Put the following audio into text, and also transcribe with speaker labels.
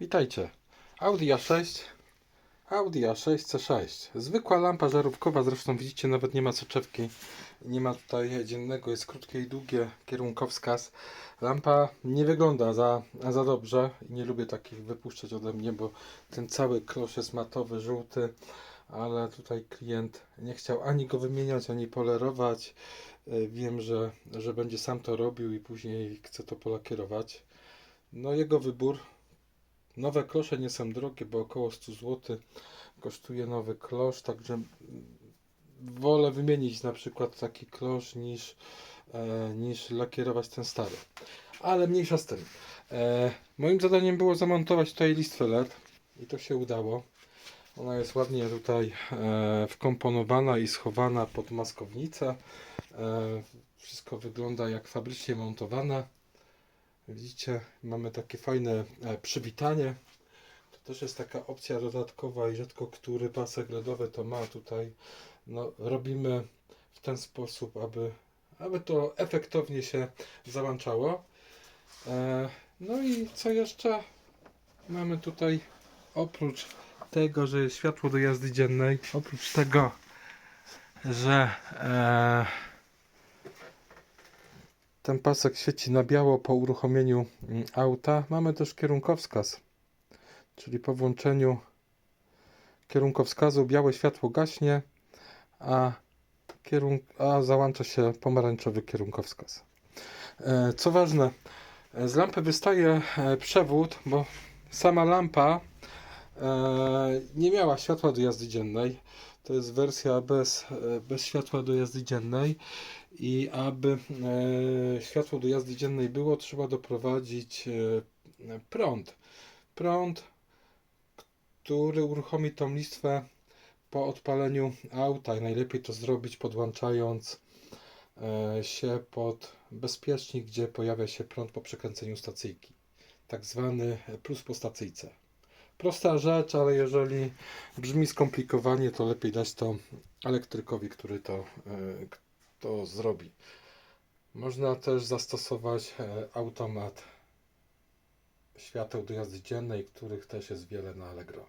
Speaker 1: Witajcie. Audi A6, Audi A6 C6. Zwykła lampa żarówkowa, zresztą widzicie, nawet nie ma soczewki. Nie ma tutaj dziennego, jest krótkie i długie kierunkowskaz. Lampa nie wygląda za, za dobrze nie lubię takich wypuszczać ode mnie, bo ten cały klosz jest matowy, żółty, ale tutaj klient nie chciał ani go wymieniać, ani polerować. Y, Wiem, że, że będzie sam to robił i później chce to polakierować. No jego wybór. Nowe klosze nie są drogie, bo około 100 zł kosztuje nowy klosz, także wolę wymienić na przykład taki klosz niż, e, niż lakierować ten stary. Ale mniejsza z tym. E, moim zadaniem było zamontować tutaj listwę LED i to się udało. Ona jest ładnie tutaj e, wkomponowana i schowana pod maskownicę. E, wszystko wygląda jak fabrycznie montowane. Widzicie, mamy takie fajne e, przywitanie. To też jest taka opcja dodatkowa i rzadko który pasek LEDowy to ma tutaj. No, robimy w ten sposób, aby, aby to efektownie się załączało. E, no i co jeszcze? Mamy tutaj oprócz tego, że jest światło do jazdy dziennej, oprócz tego, że e, ten pasek świeci na biało po uruchomieniu mm, auta. Mamy też kierunkowskaz, czyli po włączeniu kierunkowskazu białe światło gaśnie, a, kierunk a załącza się pomarańczowy kierunkowskaz. E, Co ważne, e, z lampy wystaje e, przewód, bo sama lampa nie miała światła do jazdy dziennej. To jest wersja bez, e, bez światła do jazdy dziennej i aby e, światło do jazdy dziennej było, trzeba doprowadzić e, prąd. Prąd, który uruchomi tą listwę po odpaleniu auta i najlepiej to zrobić podłączając e, się pod bezpiecznik, gdzie pojawia się prąd po przekręceniu stacyjki. Tak zwany plus po stacyjce. Prosta rzecz, ale jeżeli brzmi skomplikowanie, to lepiej dać to elektrykowi, który to, e, to zrobi. Można też zastosować e, automat świateł do jazdy dziennej, których też jest wiele na Allegro.